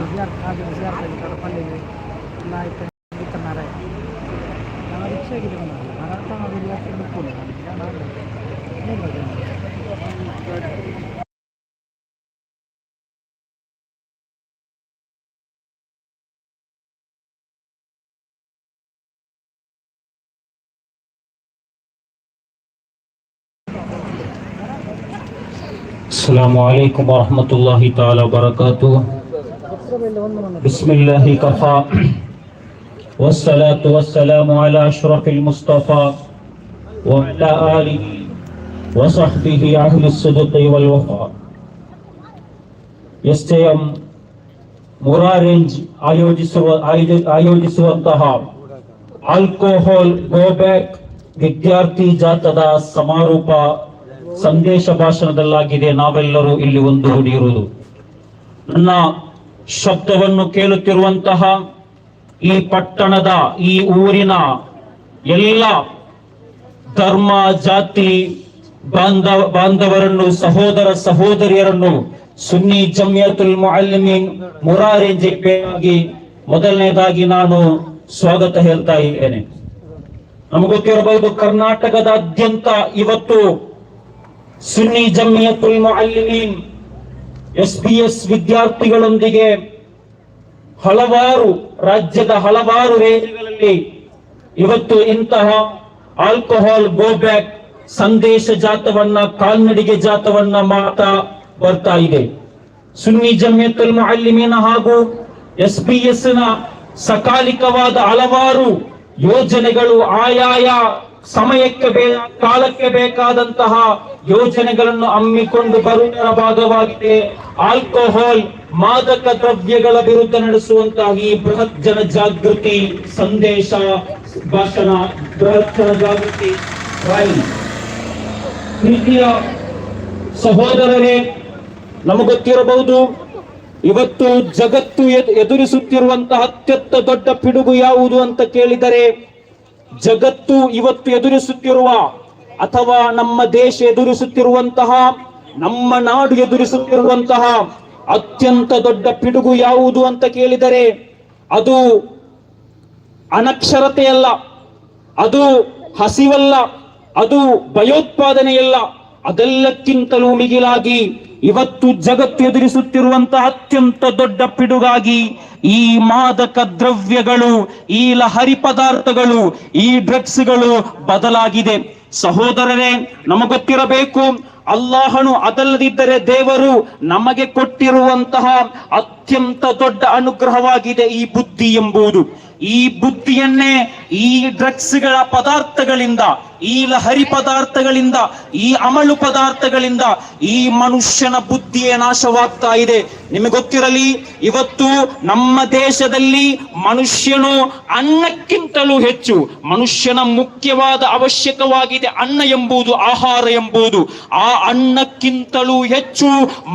हज़ार आज हज़ार पंडित السلام عليكم ورحمة الله تعالى وبركاته بسم الله كفى والصلاة والسلام على أشرف المصطفى وعلى آله وصحبه أهل الصدق والوفاء ಎಸ್ ಎಂ ಮುರಾರೇಂಜ್ ಆಯೋಜಿಸುವ ಆಯೋಜಿ- ಆಯೋಜಿಸುವಂತಹ ಆಲ್ಕೋಹಾಲ್ ಗೋ ಬ್ಯಾಕ್ ವಿದ್ಯಾರ್ಥಿ ಜಾಥದ ಸಮಾರೋಪ ಸಂದೇಶ ಭಾಷಣದಲ್ಲಾಗಿದೆ. ನಾವೆಲ್ಲರೂ ಇಲ್ಲಿ ಒಂದು ಒಂದುಗೂಡಿರುವುದು ನನ್ನ ಶಬ್ದವನ್ನು ಕೇಳುತ್ತಿರುವಂತಹ ಈ ಪಟ್ಟಣದ, ಈ ಊರಿನ ಎಲ್ಲ ಧರ್ಮ, ಜಾತಿ, ಬಾಂಧವ, ಬಾಂಧವರನ್ನು, ಸಹೋದರ ಸಹೋದರಿಯರನ್ನು ಸುನ್ನಿ ಜಮಿಯತುಲ್ ಮುಅಲ್ಲಿಮೀನ್ ಜಿಪ್ಪೆಯಾಗಿ ಮೊದಲನೇದಾಗಿ ನಾನು ಸ್ವಾಗತ ಹೇಳ್ತಾ ಇದ್ದೇನೆ. ನಮಗೊತ್ತಿರಬಹುದು ಗೊತ್ತಿರಬಹುದು ಕರ್ನಾಟಕದಾದ್ಯಂತ ಇವತ್ತು Sunni Jamiyatul Muallimeen, S P S ವಿದ್ಯಾರ್ಥಿಗಳೊಂದಿಗೆ ಹಲವಾರು ರಾಜ್ಯದ ಹಲವಾರು ವೇದಿಕೆಗಳಲ್ಲಿ ಇವತ್ತು ಇಂತಹ ಆಲ್ಕೋಹಾಲ್ ಗೋ ಬ್ಯಾಕ್ ಸಂದೇಶ ಜಾತವನ್ನ, ಕಾಲ್ನಡಿಗೆ ಜಾತವನ್ನ ಮಾತಾ ಬರ್ತಾ ಇದೆ. ಸುನ್ನಿ ಜಮಿಯತುಲ್ ಮುಅಲ್ಲಿಮೀನ್ ಹಾಗೂ ಎಸ್ ಪಿ ಎಸ್ನ ಸಕಾಲಿಕವಾದ ಹಲವಾರು ಯೋಜನೆಗಳು, ಆಯಾಯ ಸಮಯಕ್ಕೆ ಕಾಲಕ್ಕೆ ಬೇಕಾದಂತಹ ಯೋಜನೆಗಳನ್ನು ಹಮ್ಮಿಕೊಂಡು ಬರುವುದರ ಭಾಗವಾಗಿದೆ. ಆಲ್ಕೋಹಾಲ್, ಮಾದಕ ದ್ರವ್ಯಗಳ ವಿರುದ್ಧ ನಡೆಸುವಂತಹ ಈ ಬೃಹತ್ ಜನ ಜಾಗೃತಿ ಸಂದೇಶ, ಭಾಷಣ, ಬೃಹತ್ ಜನ ಜಾಗೃತಿ ಪ್ರೀತಿಯ ಸಹೋದರರೇ, ನಮಗೆ ಗೊತ್ತಿರಬಹುದು, ಇವತ್ತು ಜಗತ್ತು ಎದ್- ಎದುರಿಸುತ್ತಿರುವಂತಹ ಅತ್ಯಂತ ದೊಡ್ಡ ಪಿಡುಗು ಯಾವುದು ಅಂತ ಕೇಳಿದರೆ ಜಗತ್ತು ಇವತ್ತು ಎದುರಿಸುತ್ತಿರುವ ಅಥವಾ ನಮ್ಮ ದೇಶ ಎದುರಿಸುತ್ತಿರುವಂತಹ, ನಮ್ಮ ನಾಡು ಎದುರಿಸುತ್ತಿರುವಂತಹ ಅತ್ಯಂತ ದೊಡ್ಡ ಪಿಡುಗು ಯಾವುದು ಅಂತ ಕೇಳಿದರೆ, ಅದು ಅನಕ್ಷರತೆಯಲ್ಲ, ಅದು ಹಸಿವಲ್ಲ, ಅದು ಭಯೋತ್ಪಾದನೆಯಲ್ಲ, ಅದೆಲ್ಲಕ್ಕಿಂತಲೂ ಮಿಗಿಲಾಗಿ ಇವತ್ತು ಜಗತ್ತು ಎದುರಿಸುತ್ತಿರುವಂತಹ ಅತ್ಯಂತ ದೊಡ್ಡ ಪಿಡುಗಾಗಿ ಈ ಮಾದಕ ದ್ರವ್ಯಗಳು, ಈ ಲಹರಿ ಪದಾರ್ಥಗಳು, ಈ ಡ್ರಗ್ಸ್ಗಳು ಬದಲಾಗಿದೆ. ಸಹೋದರರೇ ನಮಗೊತ್ತಿರಬೇಕು ಅಲ್ಲಾಹನು ಅದಲ್ಲದಿದ್ದರೆ ದೇವರು ನಮಗೆ ಕೊಟ್ಟಿರುವಂತಹ ಅತ್ಯಂತ ದೊಡ್ಡ ಅನುಗ್ರಹವಾಗಿದೆ ಈ ಬುದ್ಧಿ ಎಂಬುದು. ಈ ಬುದ್ಧಿಯನ್ನೇ ಈ ಡ್ರಗ್ಸ್ಗಳ ಪದಾರ್ಥಗಳಿಂದ ಈ ಲಹರಿ ಪದಾರ್ಥಗಳಿಂದ, ಈ ಅಮಲು ಪದಾರ್ಥಗಳಿಂದ ಈ ಮನುಷ್ಯನ ಬುದ್ಧಿಯೇ ನಾಶವಾಗ್ತಾ ಇದೆ. ನಿಮಗೆ ಗೊತ್ತಿರಲಿ, ಇವತ್ತು ನಮ್ಮ ದೇಶದಲ್ಲಿ ಮನುಷ್ಯನು ಅನ್ನಕ್ಕಿಂತಲೂ ಹೆಚ್ಚು, ಮನುಷ್ಯನ ಮುಖ್ಯವಾದ ಅವಶ್ಯಕವಾಗಿದೆ ಅನ್ನ ಎಂಬುದು, ಆಹಾರ ಎಂಬುದು. ಆ ಅನ್ನಕ್ಕಿಂತಲೂ ಹೆಚ್ಚು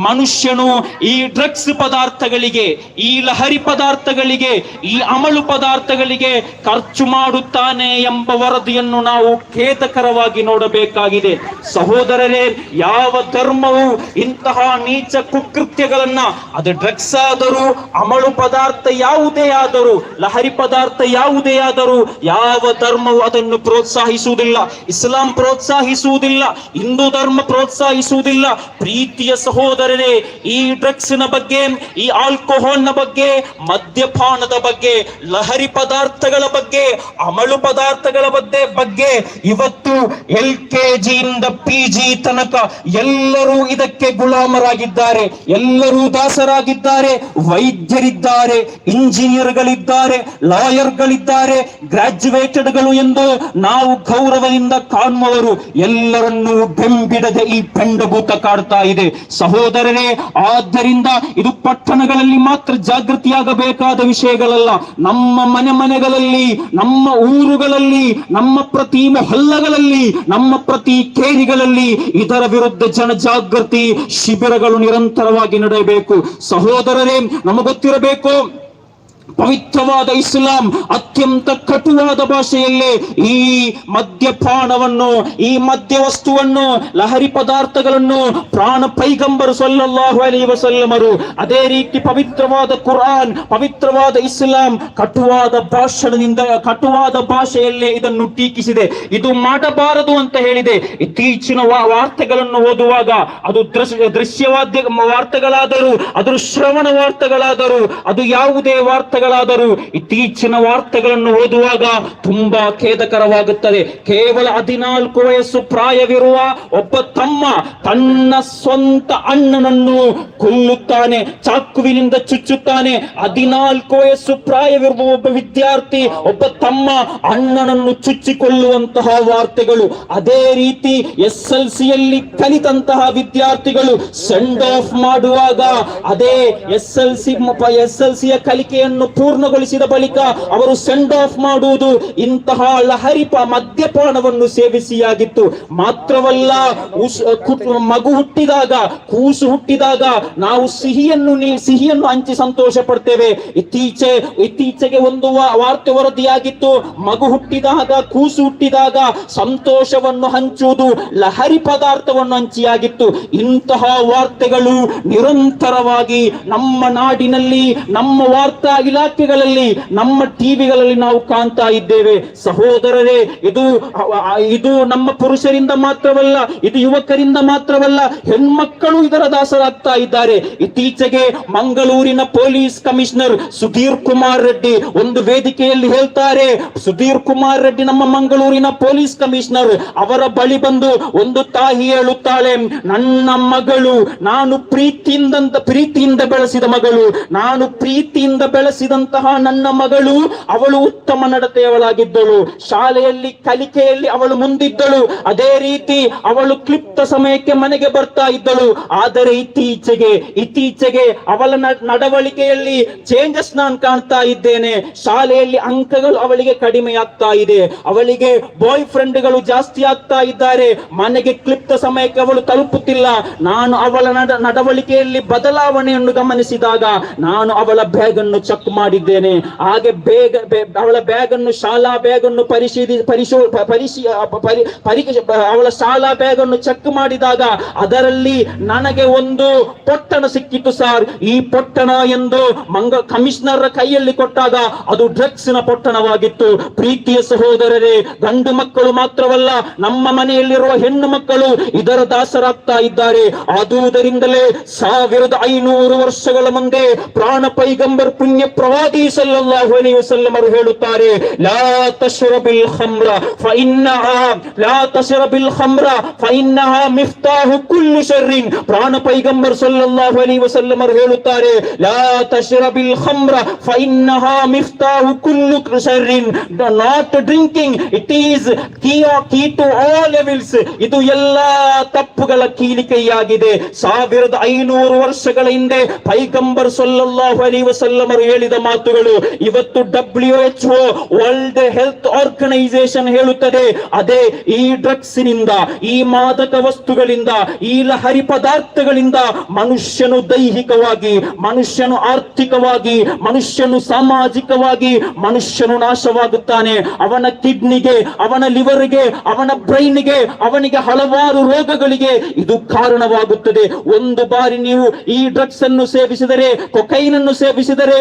ಮನುಷ್ಯನು ಈ ಡ್ರಗ್ಸ್ ಪದಾರ್ಥಗಳಿಗೆ ಈ ಲಹರಿ ಪದಾರ್ಥಗಳಿಗೆ, ಈ ಅಮಲು ಪದಾರ್ಥಗಳಿಗೆ ಖರ್ಚು ಮಾಡುತ್ತಾನೆ ಎಂಬ ವರದಿಯನ್ನು ನಾವು ಖೇದಕರವಾಗಿ ನೋಡಬೇಕಾಗಿದೆ. ಸಹೋದರರೇ, ಯಾವ ಧರ್ಮವು ಇಂತಹ ನೀಚ ಕುಕೃತ್ಯಗಳನ್ನ, ಅದು ಡ್ರಗ್ಸ್ ಆದರೂ ಅಮಲು ಪದಾರ್ಥ ಯಾವುದೇ ಆದರೂ, ಲಹರಿ ಪದಾರ್ಥ ಯಾವುದೇ ಆದರೂ, ಯಾವ ಧರ್ಮವು ಅದನ್ನು ಪ್ರೋತ್ಸಾಹಿಸುವುದಿಲ್ಲ, ಇಸ್ಲಾಂ ಪ್ರೋತ್ಸಾಹಿಸುವುದಿಲ್ಲ, ಹಿಂದೂ ಧರ್ಮ ಪ್ರೋತ್ಸಾಹಿಸುವುದಿಲ್ಲ. ಪ್ರೀತಿಯ ಸಹೋದರರೇ, ಈ ಡ್ರಗ್ಸ್ನ ಬಗ್ಗೆ, ಈ ಆಲ್ಕೋಹಾಲ್ನ ಬಗ್ಗೆ, ಮದ್ಯಪಾನದ ಬಗ್ಗೆ, ಲಹರಿ ಪದಾರ್ಥಗಳ ಬಗ್ಗೆ, ಅಮಳು ಪದಾರ್ಥಗಳ ಬಗ್ಗೆ ಬಗ್ಗೆ ಇವತ್ತು ಎಲ್ ಕೆ ಜಿಯಿಂದ ಪಿ ಜಿ ತನಕ ಎಲ್ಲರೂ ಇದಕ್ಕೆ ಗುಲಾಮರಾಗಿದ್ದಾರೆ. ಎಲ್ಲರೂ ದಾಸರಾಗಿದ್ದಾರೆ. ವೈದ್ಯರಿದ್ದಾರೆ, ಇಂಜಿನಿಯರ್ಗಳಿದ್ದಾರೆ, ಲಾಯರ್ಗಳಿದ್ದಾರೆ ಗ್ರಾಜ್ಯುಯೇಟೆಡ್ಗಳು ಎಂದು ನಾವು ಗೌರವದಿಂದ ಕಾಣುವವರು ಎಲ್ಲರನ್ನೂ ಬೆಂಬಿಡದೆ ಈ ಪೆಂಡಭೂತ ಕಾಡ್ತಾ ಇದೆ. ಸಹೋದರರೇ, ಆದ್ದರಿಂದ ಇದು ಪಟ್ಟಣಗಳಲ್ಲಿ ಮಾತ್ರ ಜಾಗೃತಿಯಾಗಬೇಕಾದ ವಿಷಯಗಳಲ್ಲ. ನಮ್ಮ ಮನೆ ಮನೆಗಳಲ್ಲಿ, ನಮ್ಮ ಊರುಗಳಲ್ಲಿ, ನಮ್ಮ ಪ್ರತಿ ಹೊಲ್ಲಗಳಲ್ಲಿ ನಮ್ಮ ಪ್ರತಿ ಕೇರಿಗಳಲ್ಲಿ ಇದರ ವಿರುದ್ಧ ಜನಜಾಗೃತಿ ಶಿಬಿರಗಳು ನಿರಂತರವಾಗಿ ನಡೆಯಬೇಕು. ಸಹೋದರರೇ ನಮಗೊತ್ತಿರಬೇಕು ಗೊತ್ತಿರಬೇಕು ಪವಿತ್ರವಾದ ಇಸ್ಲಾಂ ಅತ್ಯಂತ ಕಟುವಾದ ಭಾಷೆಯಲ್ಲಿ ಈ ಮದ್ಯಪಾನವನ್ನು, ಈ ಮದ್ಯ ವಸ್ತುವನ್ನು ಲಹರಿ ಪದಾರ್ಥಗಳನ್ನು ಪ್ರಾಣ ಪೈಗಂಬರು ಸಲ್ಲಲ್ಲಾಹು ಅಲಿ ವಸಲ್ಲಮರು ಅದೇ ರೀತಿ ಪವಿತ್ರವಾದ ಕುರಾನ್ ಪವಿತ್ರವಾದ ಇಸ್ಲಾಂ ಕಟುವಾದ ಭಾಷಣದಿಂದ, ಕಟುವಾದ ಭಾಷೆಯಲ್ಲೇ ಇದನ್ನು ಟೀಕಿಸಿದೆ. ಇದು ಮಾಡಬಾರದು ಅಂತ ಹೇಳಿದೆ. ಇತ್ತೀಚಿನ ವಾರ್ತೆಗಳನ್ನು ಓದುವಾಗ ಅದು ದೃಶ್ಯ ದೃಶ್ಯವಾದ್ಯ ವಾರ್ತೆಗಳಾದರೂ, ಅದು ಶ್ರವಣ ವಾರ್ತೆಗಳಾದರೂ, ಅದು ಯಾವುದೇ ವಾರ್ತೆಗಳಾದರೂ ಇತ್ತೀಚಿನ ವಾರ್ತೆಗಳನ್ನು ಓದುವಾಗ ತುಂಬಾ ಖೇದಕರವಾಗುತ್ತದೆ. ಕೇವಲ ಹದಿನಾಲ್ಕು ವಯಸ್ಸು ಪ್ರಾಯವಿರುವ ಒಬ್ಬ ತಮ್ಮ ತನ್ನ ಸ್ವಂತ ಅಣ್ಣನನ್ನು ಕೊಲ್ಲುತ್ತಾನೆ, ಚಾಕುವಿನಿಂದ ಚುಚ್ಚುತ್ತಾನೆ. ಹದಿನಾಲ್ಕು ವಯಸ್ಸು ಪ್ರಾಯವಿರುವ ಒಬ್ಬ ವಿದ್ಯಾರ್ಥಿ, ಒಬ್ಬ ತಮ್ಮ ಅಣ್ಣನನ್ನು ಚುಚ್ಚಿಕೊಳ್ಳುವಂತಹ ವಾರ್ತೆಗಳು. ಅದೇ ರೀತಿ ಎಸ್ ಎಲ್ ಸಿಯಲ್ಲಿ ಕಲಿತಂತಹ ವಿದ್ಯಾರ್ಥಿಗಳು ಸೆಂಡ್ ಆಫ್ ಮಾಡುವಾಗ ಅದೇ S L C S L ಸಿಯ ಕಲಿಕೆಯನ್ನು ಪೂರ್ಣಗೊಳಿಸಿದ ಬಳಿಕ ಅವರು ಸೆಂಡ್ ಆಫ್ ಮಾಡುವುದು ಇಂತಹ ಲಹರಿಪ ಮದ್ಯಪಾನವನ್ನು ಸೇವಿಸಿಯಾಗಿತ್ತು. ಮಾತ್ರವಲ್ಲ ಮಗು ಹುಟ್ಟಿದಾಗ, ಕೂಸು ಹುಟ್ಟಿದಾಗ ನಾವು ಸಿಹಿಯನ್ನು ಸಿಹಿಯನ್ನು ಹಂಚಿ ಸಂತೋಷ ಪಡ್ತೇವೆ ಇತ್ತೀಚೆ, ಇತ್ತೀಚೆಗೆ ಒಂದು ವಾರ್ತೆ ವರದಿಯಾಗಿತ್ತು. ಮಗು ಹುಟ್ಟಿದಾಗ, ಕೂಸು ಹುಟ್ಟಿದಾಗ ಸಂತೋಷವನ್ನು ಹಂಚುವುದು ಲಹರಿ ಪದಾರ್ಥವನ್ನು ಹಂಚಿಯಾಗಿತ್ತು. ಇಂತಹ ವಾರ್ತೆಗಳು ನಿರಂತರವಾಗಿ ನಮ್ಮ ನಾಡಿನಲ್ಲಿ ನಮ್ಮ ವಾರ್ತಾ ಇಲಾಖೆಗಳಲ್ಲಿ, ನಮ್ಮ ಟಿವಿಗಳಲ್ಲಿ ನಾವು ಕಾಣ್ತಾ ಇದ್ದೇವೆ. ಸಹೋದರರೇ, ಇದು ಇದು ನಮ್ಮ ಪುರುಷರಿಂದ ಮಾತ್ರವಲ್ಲ, ಇದು ಯುವಕರಿಂದ ಮಾತ್ರವಲ್ಲ, ಹೆಣ್ಮಕ್ಕಳು ಇದರ ದಾಸರಾಗ್ತಾ ಇದ್ದಾರೆ. ಇತ್ತೀಚೆಗೆ ಮಂಗಳೂರಿನ ಪೊಲೀಸ್ ಕಮಿಷನರ್ ಸುಧೀರ್ ಕುಮಾರ್ ರೆಡ್ಡಿ ಒಂದು ವೇದಿಕೆಯಲ್ಲಿ ಹೇಳ್ತಾರೆ, ಸುಧೀರ್ ಕುಮಾರ್ ರೆಡ್ಡಿ ನಮ್ಮ ಮಂಗಳೂರಿನ ಪೊಲೀಸ್ ಕಮಿಷನರ್. ಅವರ ಬಳಿ ಬಂದು ಒಂದು ತಾಯಿ ಹೇಳುತ್ತಾಳೆ, ನನ್ನ ಮಗಳು, ನಾನು ಪ್ರೀತಿಯಿಂದ ಪ್ರೀತಿಯಿಂದ ಬೆಳೆಸಿದ ಮಗಳು. ನಾನು ಪ್ರೀತಿಯಿಂದ ಬೆಳೆಸಿದಂತಹ ನನ್ನ ಮಗಳು ಅವಳು ಉತ್ತಮ ನಡತೆಯವಳಾಗಿದ್ದಳು. ಶಾಲೆಯಲ್ಲಿ, ಕಲಿಕೆಯಲ್ಲಿ ಅವಳು ಮುಂದಿದ್ದಳು. ಅದೇ ರೀತಿ ಅವಳು ಕ್ಲಿಪ್ತ ಸಮಯಕ್ಕೆ ಮನೆಗೆ ಬರ್ತಾ ಇದ್ದಳು. ಆದರೆ ಇತ್ತೀಚೆಗೆ ಇತ್ತೀಚೆಗೆ ಅವಳ ನಡವಳಿಕೆಯಲ್ಲಿ ಚೇಂಜಸ್ ನಾನು ಕಾಣ್ತಾ ಇದ್ದೇನೆ. ಶಾಲೆಯಲ್ಲಿ ಅಂಕಗಳು ಅವಳಿಗೆ ಕಡಿಮೆ ಆಗ್ತಾ ಇದೆ. ಅವಳಿಗೆ ಬಾಯ್ ಫ್ರೆಂಡ್ಗಳು ಜಾಸ್ತಿ ಆಗ್ತಾ ಇದ್ದಾರೆ. ಮನೆಗೆ ಕ್ಲಿಪ್ತ ಸಮಯಕ್ಕೆ ಅವಳು ತಲುಪುತ್ತಿಲ್ಲ. ನಾನು ಅವಳ ನಡ- ನಡವಳಿಕೆಯಲ್ಲಿ ಬದಲಾವಣೆಯನ್ನು ಗಮನಿಸಿದಾಗ ನಾನು ಅವಳ ಬ್ಯಾಗ್ ಅನ್ನು ಚೆಕ್ ಮಾಡಿದ್ದೇನೆ. ಹಾಗೆ ಬೇಗ ಅವಳ ಬ್ಯಾಗ್ ಅನ್ನು ಶಾಲಾ ಬ್ಯಾಗ್ ಅನ್ನು ಪರಿಶೀಲಿ, ಪರಿಶೋ ಪರಿ ಅವಳ ಶಾಲಾ ಬ್ಯಾಗ್ ಅನ್ನು ಚೆಕ್ ಮಾಡಿದಾಗ ಅದರಲ್ಲಿ ನನಗೆ ಒಂದು ಪೊಟ್ಟಣ ಸಿಕ್ಕಿತು ಸರ್. ಈ ಪೊಟ್ಟಣ ಎಂದು ಮಂಗ ಕಮಿಷನರ್ ಕೈಯಲ್ಲಿ ಕೊಟ್ಟಾಗ ಅದು ಡ್ರಗ್ಸ್ನ ಪೊಟ್ಟಣವಾಗಿತ್ತು. ಪ್ರೀತಿಯ ಸಹೋದರರೇ, ಗಂಡು ಮಕ್ಕಳು ಮಾತ್ರವಲ್ಲ, ನಮ್ಮ ಮನೆಯಲ್ಲಿರುವ ಹೆಣ್ಣು ಮಕ್ಕಳು ಇದರ ದಾಸರಾಗ್ತಾ ಇದ್ದಾರೆ. ಆದುದರಿಂದಲೇ ಸಾವಿರದ ಐನೂರು ವರ್ಷಗಳ ಮುಂದೆ ಪ್ರಾಣ ಪೈಗಂಬರ್ ಪುಣ್ಯ ಪ್ರವಾದಿ ಸಲ್ಲಲ್ಲಾಹು ಅಲೈಹಿ ವಸಲ್ಲಂ ಅವರು ಹೇಳುತ್ತಾರೆ, ಲಾ ತಶ್ರಬಿಲ್ ಖಮ್ರ ಫಇನ್ನಹಾ ಲಾ ತಶ್ರಬಿಲ್ ಖಮ್ರ ಫಇನ್ನಹಾ ಮಿಫ್ತಾಹು ಕುಲ್ಲು ಶರ್ರಿನ್. ಪ್ರಾಣ ಪೈಗಂಬರ್ ಸಲ್ಲಲ್ಲಾಹು ಅಲೈಹಿ ವಸಲ್ಲಂ ಅವರು ಹೇಳುತ್ತಾರೆ, ಲಾ ತಶ್ರಬಿಲ್ ಖಮ್ರ ಫಇನ್ನಹಾ ಮಿಫ್ತಾಹು ಕುಲ್ಲು ಶರ್ರಿನ್. Not drinking it is key key to all levels ಇದು ಎಲ್ಲಾ ತಪ್ಪುಗಳ ಕೀಲಿಕೆಯಾಗಿದೆ. ಸಾವಿರದ ಐನೂರು ವರ್ಷಗಳ ಹಿಂದೆ ಪೈಗಂಬರ್ ಸಲ್ಲಲ್ಲಾಹು ಅಲೈಹಿ ವಸಲ್ಲಂ ಅವರು ಹೇಳಿದ ಮಾತುಗಳು ಇವತ್ತು W H O world health organisation ಹೇಳುತ್ತದೆ. ಅದೇ ಈ ಡ್ರಗ್ಸ್ನಿಂದ ಈ ಮಾದಕ ವಸ್ತುಗಳಿಂದ, ಈ ಲಹರಿ ಪದಾರ್ಥಗಳಿಂದ ಮನುಷ್ಯನು ದೈಹಿಕವಾಗಿ, ಮನುಷ್ಯನು ಆರ್ಥಿಕವಾಗಿ, ಮನುಷ್ಯನು ಸಾಮಾಜಿಕವಾಗಿ ಮನುಷ್ಯನು ನಾಶವಾಗುತ್ತಾನೆ. ಅವನ ಕಿಡ್ನಿಗೆ, ಅವನ ಲಿವರ್ಗೆ, ಅವನ ಬ್ರೈನ್ಗೆ, ಅವನಿಗೆ ಹಲವಾರು ರೋಗಗಳಿಗೆ ಇದು ಕಾರಣವಾಗುತ್ತದೆ. ಒಂದು ಬಾರಿ ನೀವು ಈ ಡ್ರಗ್ಸ್ ಅನ್ನು ಸೇವಿಸಿದರೆ, ಕೊಕೈನನ್ನು ಸೇವಿಸಿದರೆ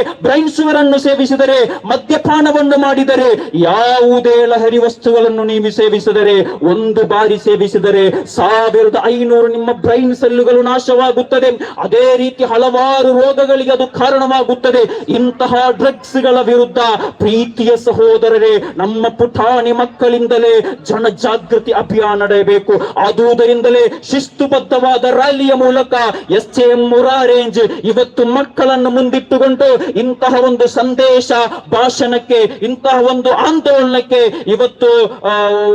ಅನ್ನು ಸೇವಿಸಿದರೆ, ಮದ್ಯಪಾನವನ್ನು ಮಾಡಿದರೆ, ಯಾವುದೇ ಲಹರಿ ವಸ್ತುಗಳನ್ನು ನೀವು ಸೇವಿಸಿದರೆ, ಒಂದು ಬಾರಿ ಸೇವಿಸಿದರೆ ಸಾವಿರದ ಐನೂರು ನಿಮ್ಮ ಬ್ರೈನ್ ಸೆಲ್ಲುಗಳು ನಾಶವಾಗುತ್ತದೆ. ಅದೇ ರೀತಿ ಹಲವಾರು ರೋಗಗಳಿಗೆ ಅದು ಕಾರಣವಾಗುತ್ತದೆ. ಇಂತಹ ಡ್ರಗ್ಸ್ಗಳ ವಿರುದ್ಧ ಪ್ರೀತಿಯ ಸಹೋದರರೇ, ನಮ್ಮ ಪುಟಾಣಿ ಮಕ್ಕಳಿಂದಲೇ ಜನ ಜಾಗೃತಿ ಅಭಿಯಾನ ನಡೆಯಬೇಕು. ಆದುದರಿಂದಲೇ ಶಿಸ್ತುಬದ್ಧವಾದ ರ್ಯಾಲಿಯ ಮೂಲಕ ಎಸ್ ಎಂ ಮುರಾರೇಂಜ್ ಇವತ್ತು ಮಕ್ಕಳನ್ನು ಮುಂದಿಟ್ಟುಕೊಂಡು ಇಂತಹ ಒಂದು ಸಂದೇಶ ಭಾಷಣಕ್ಕೆ, ಇಂತಹ ಒಂದು ಆಂದೋಲನಕ್ಕೆ ಇವತ್ತು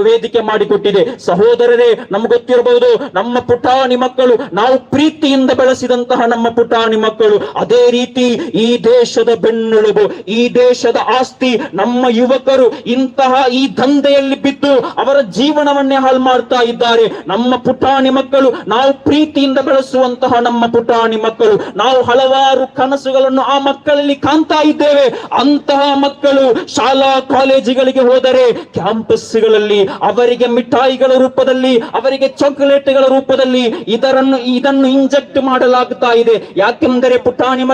ವೇದಿಕೆ ಮಾಡಿಕೊಟ್ಟಿದೆ. ಸಹೋದರರೇ, ನಮ್ಗೆ ಗೊತ್ತಿರಬಹುದು, ನಮ್ಮ ಪುಟಾಣಿ ಮಕ್ಕಳು, ನಾವು ಪ್ರೀತಿಯಿಂದ ಬೆಳೆಸಿದಂತಹ ನಮ್ಮ ಪುಟಾಣಿ ಮಕ್ಕಳು, ಅದೇ ರೀತಿ ಈ ದೇಶದ ಬೆನ್ನೆಲುಬು, ಈ ದೇಶದ ಆಸ್ತಿ, ನಮ್ಮ ಯುವಕರು ಇಂತಹ ಈ ದಂಧೆಯಲ್ಲಿ ಬಿದ್ದು ಅವರ ಜೀವನವನ್ನೇ ಹಾಳು ಮಾಡ್ತಾ ಇದ್ದಾರೆ. ನಮ್ಮ ಪುಟಾಣಿ ಮಕ್ಕಳು, ನಾವು ಪ್ರೀತಿಯಿಂದ ಬೆಳೆಸುವಂತಹ ನಮ್ಮ ಪುಟಾಣಿ ಮಕ್ಕಳು, ನಾವು ಹಲವಾರು ಕನಸುಗಳನ್ನು ಆ ಮಕ್ಕಳಲ್ಲಿ ಕಾಣ್ತಾ ಕಾಣ್ತಾ ಇದ್ದೇವೆ, ಅಂತಹ ಮಕ್ಕಳು ಶಾಲಾ ಕಾಲೇಜುಗಳಿಗೆ ಹೋದರೆ ಕ್ಯಾಂಪಸ್ಗಳಲ್ಲಿ ಅವರಿಗೆ ಮಿಠಾಯಿಗಳ ರೂಪದಲ್ಲಿ, ಅವರಿಗೆ ಚಾಕೊಲೇಟ್ಗಳ ರೂಪದಲ್ಲಿ ಇದರನ್ನು, ಇದನ್ನು ಇಂಜೆಕ್ಟ್ ಮಾಡಲಾಗ್ತಾ ಇದೆ. ಯಾಕೆಂದರೆ ಪುಟಾಣಿ